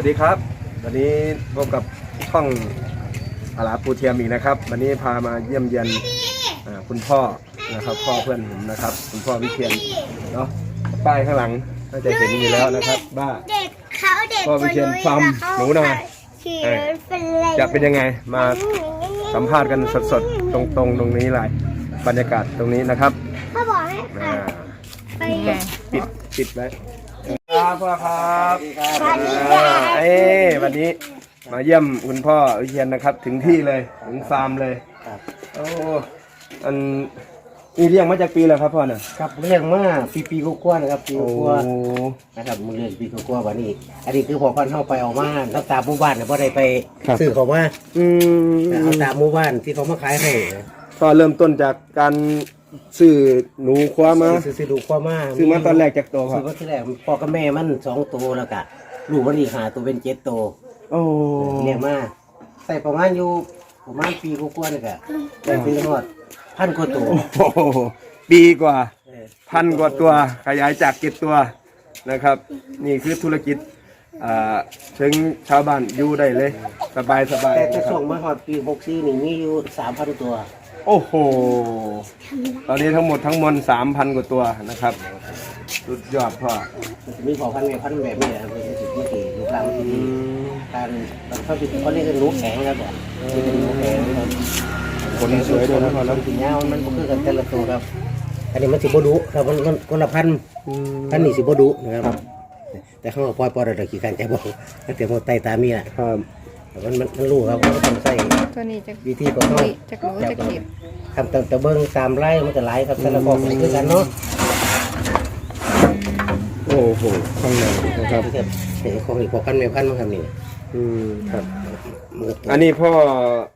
วัสดีครับ วันนี้พบกับช่องอาลาปูเทียมอีกนะครับ วันนี้พามาเยี่ยมเยียนอ่าคุณพ่อนะครับ พ่อเพื่อนผมนะครับ คุณพ่อวิเทียนเนาะป้ายข้างหลังน่าจะเห็นอยู่แล้วนะครับบ้าเด็กเขาเด็กพ่อวิเชียนฟาร์มหนูนาขี่รถเป็นเลยจะเป็นยังไงมาสัมภาษณ์กันสดๆ ตรงๆตรงนี้เลยบรรยากาศตรงนี้นะครับเขาบอกให้อ่าไปปิดปิดไว้ ครับพ่อครับสวัสดีค่ะเอ้ยวันนี้มาเยี่ยมคุณพ่อวิเชียนนะครับ ถึงที่เลยถึงฟาร์มเลยโอ้อันนี่เลี้ยงมาจากปีแล้วครับพ่อเนี่ยครับเรื่องมาปีปีกว่าๆนะครับปีโอ้กว่าๆนะครับมือเรื่องปีกว่าๆวันนี้อันนี้คือพอพันเข้าไปออกมาแล้วตามหมู่บ้านเนี่ยพอได้ไปซื้อเขามาอืมเอาตามหมู่บ้านที่เขามาขายให้ ก็เริ่มต้นจากการ ซื้อหนูคว้ามาซื้อซื้อดูความมาซื้อมาตอนแรกจากตัวครัซื้บอมาที่แรกพ่อกับแม่มันสองตัวแล้วก็ลูกมันอีกหาตัวเป็นเจ็ดตัวโอ้เรียกมาใส่ประมาณอยู่ประมาณปีกว่าๆนี่ก็ได้ซื้อทอดพันกว่าตัวโอ้โหปีกว่าพันกว่าตัวขยายจากเจ็ดตัวนะครับ นี่คือธุรกิจอ่าถึงชาวบ้านอยู่ได้เลย สบายสบายแต่จะนะครัส่บงมาหอดปีหกสี่นี่มีอยู่สามพันตัว โอ้โห ตอนนี้ทั้งหมดทั้งมวลสามพันกว่าตัวนะครับ สุดยอดพ่อมันจะมีพอพันแม่พันแบบนี้นะครับมันจะมีกี่ลูกหลานมันจะอืมีมการเขาติดเขาเรียกกันหนูแข็งครับผมที่เป็นหนูแข็งครับคนสวยด้วยนะพ่อแล้แล้ววสีเงามันก็คือกันแต่ละตัวครับ อันนี้มันสิบดุครับมันมันคนละพันธุ์พันธุ์นี่สิบดุนะครับ แต่เขาบอกปล่อยปล่อยเราขี่กันใจบอกตั้งแต่หมดไตตามีน่ะครับ แต่มันมันมันรู้ครับว่าต้องใส่ตัวนี้จะวิธีของเขาจะรู้จะเก็บทำแต่แต่เบิ้งตามไร่มันจะไหลครับแต่ละบอกมันคือกันเนาะโอ้โหข้างในนะครับคือเห็นของอีกพอพันไม่พันมั้งครับนี่อืมครับ มันก็ตัวอันนี้พ่อ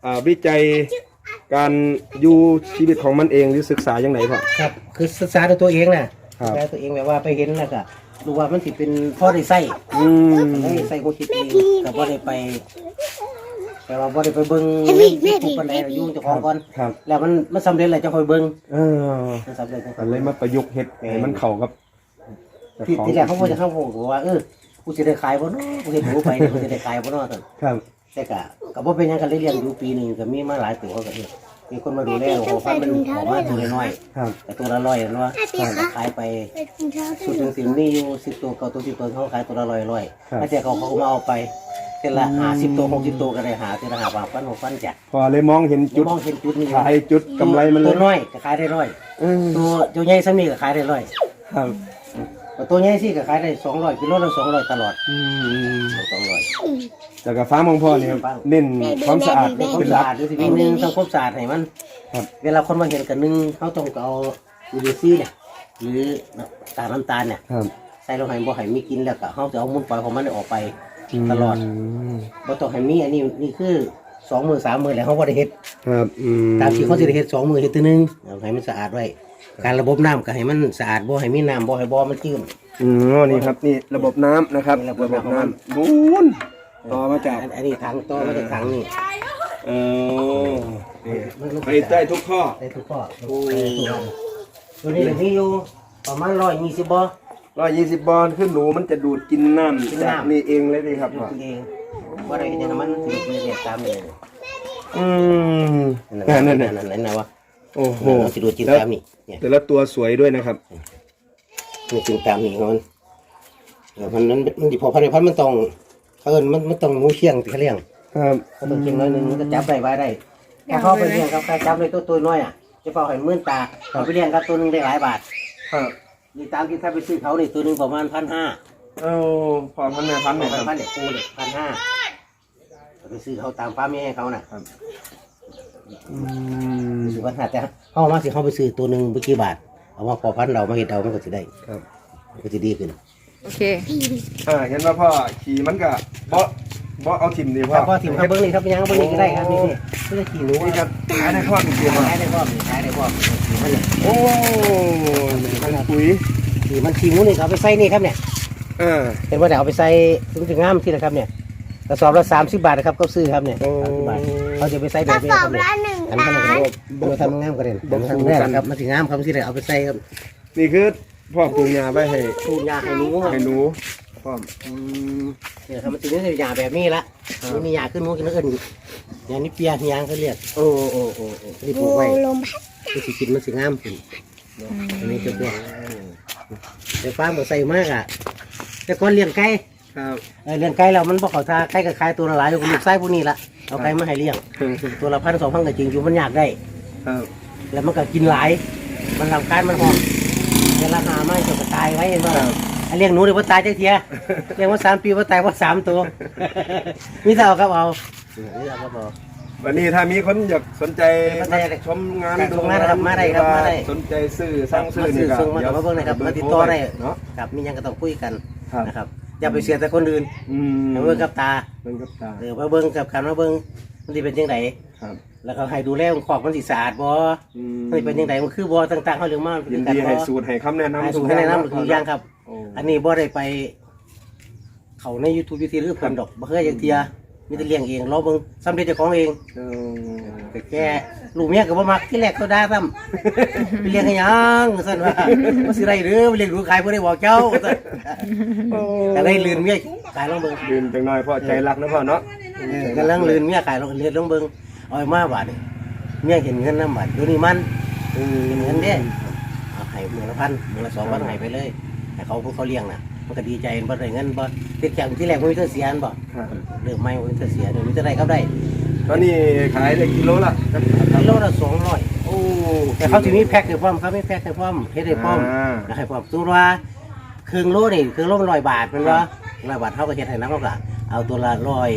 อ่าวิจัยการอยู่ชีวิตของมันเองหรือศึกษาอย่างไหนพ่อ ครับ คือศึกษาด้วยตัวเองนะครับ ศึกษาตัวเองแบบว่าไปเห็นแล้วก็รู้ว่ามันสิเป็นพ่อได้ใส่อืมไม่ได้ใส่หัวคิดเองแต่ว่าได้ไป แต่ว่าบ่ได้ไปเบิ่งในทุกปันใดยุ่งเจ้าของก่อน ครับ แล้วมันมันสำเร็จแล้วจะค่อยเบิ่งเออมันสำเร็จจะค่อัอยนเลเบิ่ยงมาประยุกต์เฮ็ดให้มันเข้ากับที่ที่แรกเขาพูดจะเข้าผมบอกว่าเออกูจะได้ขายบ่เนาะกูเห็นหนูไปเนี่ยกูจะได้ขายบ่เนาะท่านครับแต่ก็ก็บ่เป็นหยังกันเลยเลี้ยงอยู่ปีหนึงก็มีมาหลายตัวก็เฮ็ดมีคนมาดูแลโอ้โหฟันมันออกมาตัวน้อยครับๆแต่ตัวละร้อยเนาะขายไปเป็นถุงเท้าสุดถึงสิมีอยู่10ตัวเก่าตัว10ตัวเขาขายตัวละร้อยร้อยครับแต่เขาเขาก็มาเอาไป เท่าละ50ตัว60ตัวก็ได้หาเท่าละ5บาทพัน6พันจ้ะพอเลยมองเห็นจุดมองเห็นจุดนี้ขายจุดกำไรมันเลตัยวน้อยก็ขายได้ร้อยอืมตัวตัวใหญ่ซ้ำนี่ก็ขายได้ร้อยครับตัวใหญ่สิก็ขายได้สองร้อยกิโลละสองร้อยตลอดอืมสองร้อย แล้วก็ฟ้าร์มของพ่อเนี่ยเน้นความสะอาดเป็นความเป็นหสะลัก อาดดูสิพี่หนึ่งทำความสะอาดให้มัน ครับ เวลาคนมาเห็นกันนึ่งเขาต้องเอาอูเดซี่เนี่ยหรือตาลน้ำตาลเนี่ยครับ ใส่ลงให้บ่ให้มีกินแล้วก็เขาจะเอามุนปล่อยของมันออกไป ตลอดมบ่ต้องให้มีอันนี้นี่คือสองมือสามมือแล้วเขาบ่ได้เฮ็ดครับอืมตามที่เขาจะได้เฮ็ดสองมือเฮ็ดตัวหนึงเอาให้มันสะอาดไว้การระบบน้ำก็ให้มันสะอาดบ่ให้มีน้ำบ่ให้บ่อมันจืด อืมนี่ครับนี่ระบบน้ำนะครับนี่ระระบบบบน้ำ น้ำบูนต่อมาจากอันอันนี้ถังต่อมาจากถังนี่เออนี่ไปใต้ทุกข้อ ได้ทุกข้อตัวนี้มีอยู่ประมาณร้อยยี่สิบบ่ ร้อยยี่สิบบอลขึ้นหนูมันจะดูดกินน้กินำน้ำจากนี่เองเลยดิครับดูพ่อกินเองว่าได้เห็นอย่างนั้นมันถึงจะเรียกตามเลยอืมนั่นั่นนนั่นั่นนนั่นนั่นนะวะโอ้โหมันจะดูกินแล้วตามนี่เนี่ยแต่ละตัวสวยด้วยนะครับมันกินตามนี่ของมันเออมันมันมันพอพันธุ์พันธุ์มันต้องเขาเอิ้นมันมันต้องหมูเชียงที่เขาเลี้ยงครับเขาต้องเชียงน้อยหนึงมันก็จับได้ไว้ได้ถ้าเขาไปเลี้ยงครับใครจับเลยตัวตัวน้อยอะจะเฝ้าให้มื่นตาเขาไปเลี้ยงครับตัวหนึงได้หลายบาทครับ นี่ตามที่ถ้าไปซื้อเขานี่ตัวหนึงประมาณพันห้าเอาพอพันแม่พันพัเนี่ยครับนเนี่ยปูเนี่ยพันห้าไปซื้อเขาตามฟาร์มแม่ให้เขาน่ะอืมซื้อพันห้าแต่เขาเอามาสิเขาไปซื้อตัวหนึ่งเมื่อกี่บาท เอามาพอพันเรามาเห็ดเอามันก็จะได้ครับมันก็จะดีขึ้น โอเค อ่าเห็นว่าพ่อขี่มันก็บ่ บ่เอาถิ่มดีพ่อถ้าพอถิ่มเขาเบิ้งนี่ครับยังเบิ้งนี่ก็ได้ครับนี่นี่ไม่ได้ขี่หนูนี่นี่ครับขายในข้อจริงๆขายได้พ่อขายได้พ่อขี่มันเนี่ยโอ้นี่เป็นปุ๋ยขี่มันขี่หนูนี่เขาเอาไปใส่นี่ครับเนี่ยอ่าเห็นว่าเดี๋ยวเอาไปใส่ถึงจะงามที่นะครับเนี่ยกระสอบละสามสิบบาทนะครับเขาซื้อครับเนี่ยโอ้ สามสิบบาทเขาจะไปใส่แบกระบนี้สอครับบเนี่ยละหนึ่งอันนั้นล้านก็บ่ทำงามกันเลยบ่ทำได้ครับมันสิงามครับที่ได้เอาไปใส่ครับนี่คือพ่อปรุงยาไว้ให้ปลูกยาให้หนูครับให้หนู พร้อมอืมเนี่ยครับมันจะมีหญ้าแบบนี้ละครับนี่มีหญ้าขึ้นนู้นขึ้นนั่นอีกอย่างนี้เปียหยางเขาเรียกโอ้โอ้โอ้โอ้นี่ปโบลูกไว้ลมพัดมันสิกินมันสิงามขึ้นอันนี้จะเปียเดี๋ยวฟ้ามันใส่มากอะแต่ก่อนเลี้ยงไก่ครับเออเลี้ยงไก่แล้วมันบ่เข้าท่าไก่ก็ขายตัวละหลายอยู่กับลูกไส้พวกนี้ละเอาไก่มาให้เลี้ยงตัวละพันสองพันก็จริงอยู่มันอยากได้ครับแล้วมันก็กินหลาย มันร่างกายมันหอมเวลาหาไม่จะกระตายไว้เห็นว่า เลี้ยงหนูเดี๋ยวว่าตายจักเทียเลี้ยงว่าสามปีว่าตายว่าสามตัวมีแต่เอาครับเอานี่เอาครับเอา วันนี้ถ้ามีคนอยากสนใจสนใจอยากชมงานอยากชมงานนะครับมาได้ครับมาได้ สนใจซื้อสร้างซื้อนี่ก็ซื้อมามาเบิ่งหนะครับมาติดต่อได้เนาะครับมีหยังก็ต้องคุยกันครับนะครับอย่าไปเสียแต่คนอื่นอืมมาเบิ่งกับตาเบิ่งกับตาเออมาเบิ่งกับกันมาเบิ่ง มันสิเป็นจังไดครับแล้วก็ให้ดูแลของมันสิสะอาดบ่อืมมันสิเป็นจังไดมันคือบ่ต่างๆเขาเรื่องมายินดีให้สูตรให้คำแนะนำให้สูตรให้แนะนำทุกอย่างครับ โอ้อันนี้บ่ได้ไป เขาใน YouTube ยูทีหรือเพิ่นดอกบ่เคยอย่างเทียมีแต่เลี้ยงเองรอเบิ่งสำเร็จเจ้าของเองเออแต่แค่ลูกเมียก็บ่มักที่แรกก็ด่าซ้ำ ไปเลี้ยงให้หยังซั่นว่าบ่สิได้หรือไปเลี้ยงดูขายบ่ได้บอกเจ้าซั่นก็เลยลืนเมียขายลองเบิ่งดื่มจังหน่อยเพราะใจรักนะพ่อเนาะ เออกำลังลืนเมียขายลงเรียนลงเบิงเอามาบาดนี่เมียเห็นเงินนำบาดเดี๋ยวนี้มันเออเห็นเงินเด้เอาให้มื้อละพันมื้อละ2,000ให้ไปเลยให้เขาผู้เขาเลี้ยงน่ะมันก็ดีใจบ่ได้เงินบ่ติดจากที่แรกบ่มีเท่าเสียนบ่เริ่มไม่มันจะเสียเดี๋ยวนี้ได้ครับได้ตอนนี้ขายได้กิโลละกิโลละสองร้อยโอ้แต่เขาจะมีแพ็คให้พร้อมเขาไม่แพ็คให้พร้อมเฮ็ดให้พร้อมอ่าให้พร้อมตัวว่าครึ่งโลนี่ครึ่งโลมันร้อยบาทเป็นว่าร้อยบาทเขาก็เฮ็ดให้น้ำเขาก็เอาตัวละร้อย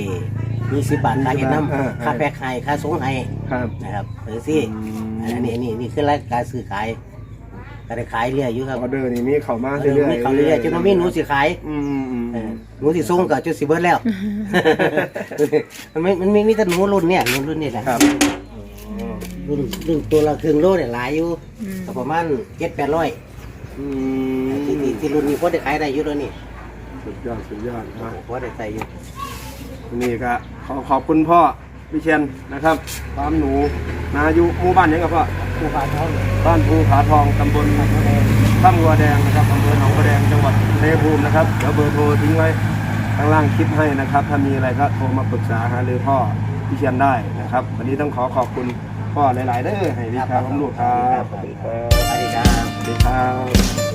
มีสิบบาทค่าเฮ็ดน้ำค่าแพ็คให้ค่าส่งให้ครับนะครับหรือสิอืมอันนี้อันนี้นี่คือรายการซื้อขายก็ได้ขายเรื่อยอยู่ครับออเดอร์นี่มีเข้ามาเรื่เรื่อยอยๆเขาเรื่อยๆจนว่ามีหนูสิขายอืมอืมเออือมหนูสิส่งก็จนสิเบิดแล้ว มันไม่มันมีมีแต่หนูรุ่นเนี่ยหนูรุ่นนี่แหละครับรุ่นรุ่นตัวละครึ่งโลเนี่ยหลายอยู่ก็ประมาณเจ็ดแปดร้อยอืมที่ที่ที่รุ่นนี้พอได้ขายได้อยู่แล้วนี่สุดยอดสุดยอดนะพอได้ใส่อยู่นี่ก็ ขอขอบคุณพ่อพี่เชียนนะครับฟาร์มหนูนาอยู่หมู่บ้านยังกับพ่อผู้พาเขาเลยบ้านภูผาทองตำบลถ้ำวัวแดงนะครับอำเภอหนองบัวแดงจังหวัดชัยภูมินะครับเดี๋ยวเบอร์โทรทิ้งไว้ข้างล่างคลิปให้นะครับ ถ้ามีอะไรก็โทรมาปรึกษาหารือพ่อพี่เชียนได้นะครับ วันนี้ต้องขอขอบคุณพ่อหลาย ๆ เด้อให้วิชาความรู้ครับสวัสดีครับสวัสดีครับ